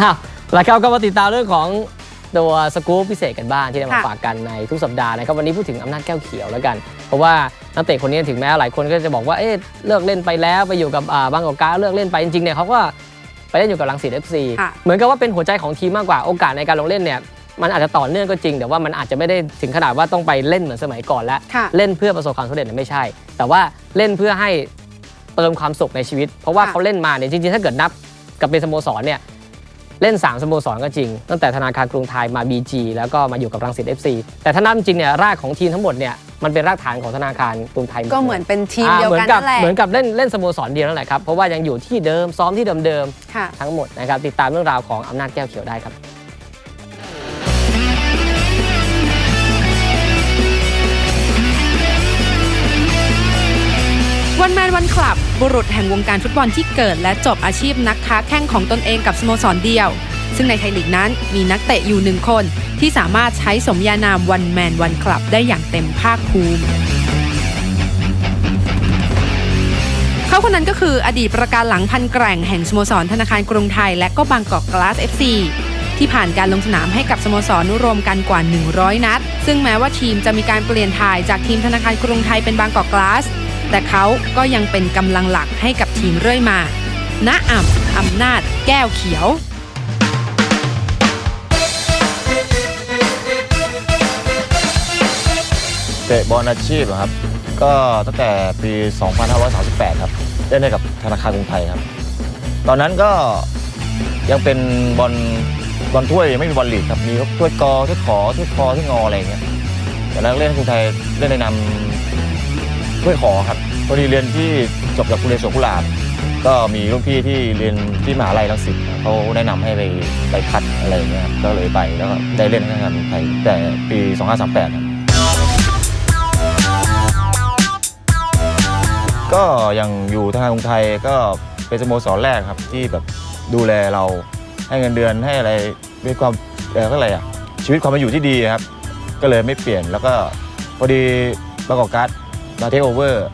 อ้าวแล้วครับก็มาติดตามเรื่องของตัวสกู๊ปพิเศษกันบ้างที่ได้มาค่ะ ฝากกันในทุกสัปดาห์นะครับวันนี้พูดถึงอำนาจแก้วเขียวแล้วกัน เพราะว่านักเตะคนนี้ถึงแม้หลายคนก็จะบอกว่าเอ๊ะเลิกเล่นไปแล้วไปอยู่กับอ่าบางกอกการเลิกเล่นไปจริงๆเนี่ยเขาก็ไปเล่นอยู่กับลังสิตเอฟซีค่ะ เหมือนกับว่าเป็นหัวใจของทีมมากกว่าโอกาสในการลงเล่นเนี่ยมันอาจจะต่อเนื่องก็จริง แต่ว่ามันอาจจะไม่ได้ถึงขนาดว่าต้องไปเล่นเหมือนสมัยก่อนแล้ว ค่ะ เล่นเพื่อประสบความสำเร็จเนี่ยไม่ใช่ แต่ว่าเล่นเพื่อให้เติมความสุขในชีวิต เพราะว่าค่ะเขาเล่นมาเนี่ยจริงๆ ถ้าเกิดนับกับเป็นสโมสรเนี่ย เล่น 3สโมสรก็จริง ตั้งแต่ธนาคารกรุงไทยมา BG แล้วก็มาอยู่กับรังสิต FC แต่ถ้านับจริงเนี่ยรากของทีมทั้งหมดเนี่ยมันเป็นรากฐานของธนาคารกรุงไทยดลยก็เหมือนเป็นทีมอ่าเดียวเหมือกันนกับนั่นแหละเหมือนกับเล่นเล่นสโมสรเดียวนั่นแหละครับเพราะว่ายังอยู่ที่เดิมซ้อมที่เดิมค่ะๆทั้งหมดนะครับติดตามเรื่องราวของอำนาจแก้วเขียวได้ครับ วันแมนวันคลับ บุรุษแห่งวงการฟุตบอลที่เกิดและจบอาชีพนักค้าแข้งของตนเองกับสโมสรเดียว ซึ่งในไทยลีกนั้นมีนักเตะอยู่หนึ่งคน ที่สามารถใช้สมญานามวันแมนวันคลับได้อย่างเต็มภาคภูมิเขาคนนั้นก็คืออดีตประการหลังพันแกร่งแห่งสโมสรธนาคารกรุงไทย และก็บางกอกกลาส FC ที่ผ่านการลงสนามให้กับสโมสรนุรวมกันกว่า 100 นัด ซึ่งแม้ว่าทีมจะมีการเปลี่ยนถ่ายจากทีมธนาคารกรุงไทยเป็นบางกอกกลาส แต่เขาก็ยังเป็นกำลังหลักให้กับทีมเรื่อยมาณอ่ำอำนาจแก้วเขียวเตะบอลอาชีพครับ ก็ตั้งแต่ปี 2538 ครับเล่นให้กับธนาคารกรุงไทยครับ ตอนนั้นก็ยังเป็นบอลบอลถ้วยไม่มีบอลลีกครับมีถ้วยกอถ้วยขอถ้วยคอถ้วยงออะไรอย่างเงี้ยแต่นั้นเล่นกรุงไทยเล่นในนาม ถ้วยขอครับพอดีเรียนที่จบจากคุณเรียนสวนกุหลาบ ก็มีรุ่นพี่ที่เรียนที่มหาลัยรังสิตเขาแนะนำให้ไปไปคัดอะไรเงี้ยก็เลยไปแล้วก็ได้เล่นให้ธนาคารกรุงไทยแต่ปี 2538ครับก็ยังอยู่ธนาคารกรุงไทยก็เป็นสโมสรแรกครับที่แบบดูแลเราให้เงินเดือนให้อะไรด้วยความเอ่ออะไรอะชีวิตความเป็นอยู่ที่ดีครับ ก็เลยไม่เปลี่ยนแล้วก็พอดีบางกอกการ์ด มาเทคโอเวอร์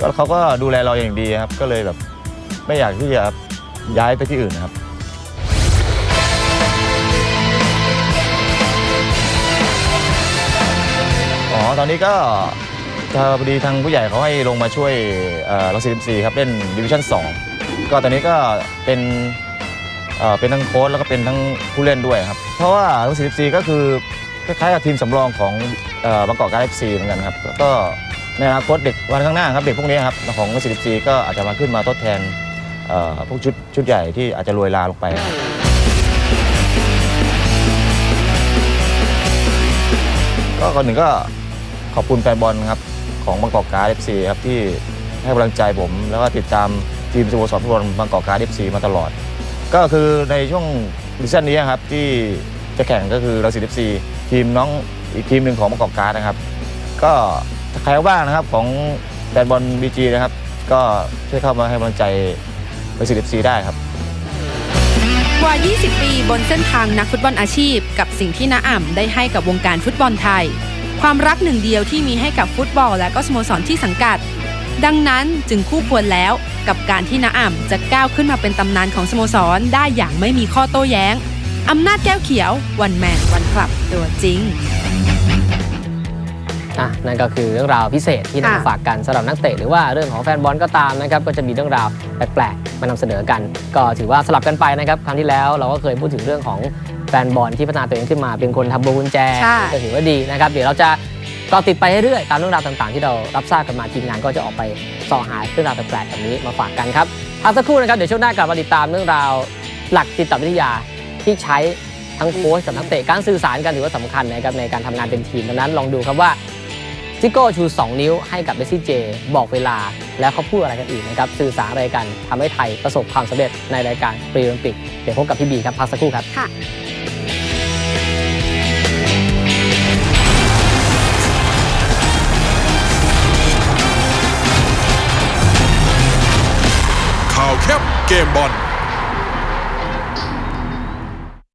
ก็เขาก็ดูแลเราอย่างดีครับ ก็เลยแบบไม่อยากที่จะย้ายไปที่อื่นนะครับอ๋อตอนนี้ก็พอดีทางผู้ใหญ่เขาให้ลงมาช่วยเอ่อรังสิตซีครับเล่นดิวิชั่น2ก็ตอนนี้ก็เป็นเป็นทั้งโค้ชแล้วก็เป็นทั้งผู้เล่นด้วยครับ เพราะว่ารังสิตซีก็คือคล้ายๆกับทีมสำรองของอบางกอกการ์ดเอฟซีเหมือนกันครับ ก็ ในอนาคตเด็กวันข้างหน้าครับเด็กพวกนี้ครับของรังสิตซีก็อาจจะมาขึ้นมาทดแทนเอ่อพวกชุดชุดใหญ่ที่อาจจะรวยลาลงไปครับก็ก่อนหนึ่งก็ขอบคุณแฟนบอลครับของบางกอกการ์ดเอฟซีครับที่ให้กำลังใจผม แล้วก็ติดตามทีมสโมสรฟุตบอลบางกอกการ์ดเอฟซีมาตลอด ก็คือในช่วงดิชั่นนี้ครับที่จะแข่งก็คือเราสิเอฟซีทีมน้องอีกทีมหนึ่งของบางกอกการ์ดนะครับ ก็ ใครว่างนะครับของแฟนบอลบีจีนะครับ ก็ช่วยเข้ามาให้กำลังใจเราสิเอฟซีได้ครับกว่า 20 ปีบนเส้นทางนักฟุตบอลอาชีพ กับสิ่งที่น้าอ่ำได้ให้กับวงการฟุตบอลไทย ความรักหนึ่งเดียวที่มีให้กับฟุตบอลและก็สโมสรที่สังกัด ดังนั้นจึงคู่ควรแล้วกับการที่น้าอ่ำจะก้าวขึ้นมาเป็นตำนานของสโมสรได้อย่างไม่มีข้อโต้แย้งอำนาจแก้วเขียววันแมนวันคลับตัวจริง อะนั่นก็คือเรื่องราวพิเศษที่นำมาค่ะฝากกันสำหรับนักเตะหรือว่าเรื่องของแฟนบอลก็ตามนะครับก็จะมีเรื่องราวแปลกๆมานำเสนอกัน ก็ถือว่าสลับกันไปนะครับครั้งที่แล้วเราก็เคยพูดถึงเรื่องของแฟนบอลที่พัฒนาตัวเองขึ้นมา เป็นคนทำบุญกุญแจใช่ ก็ถือว่าดีนะครับเดี๋ยวเราจะก็ติดไปเรื่อยๆตามเรื่องราวต่างๆ ที่เรารับทราบกันมาทีมงานก็จะออกไปส่อหาเรื่องราวแปลกๆแบบนี้มาฝากกันครับพักสักครู่นะครับเดี๋ยวช่วงหน้ากลับมาติดตามเรื่องราวหลักจิตวิทยาที่ใช้ทั้งโค้ชกับนักเตะการสื่อสารกันถือว่าสำคัญนะครับในการทำงานเป็นทีมดังนั้นลองดูครับว่า ซิโก้ชู 2 นิ้วให้กับเมสซี่เจ บอกเวลา แล้วเขาพูดอะไรกันอีกนะครับ สื่อสารอะไรกันทำให้ไทยประสบความสำเร็จในรายการปรีโอลิมปิก เดี๋ยวพบกับพี่บีครับ พักสักครู่ครับค่ะข่าวแคบเกมบอล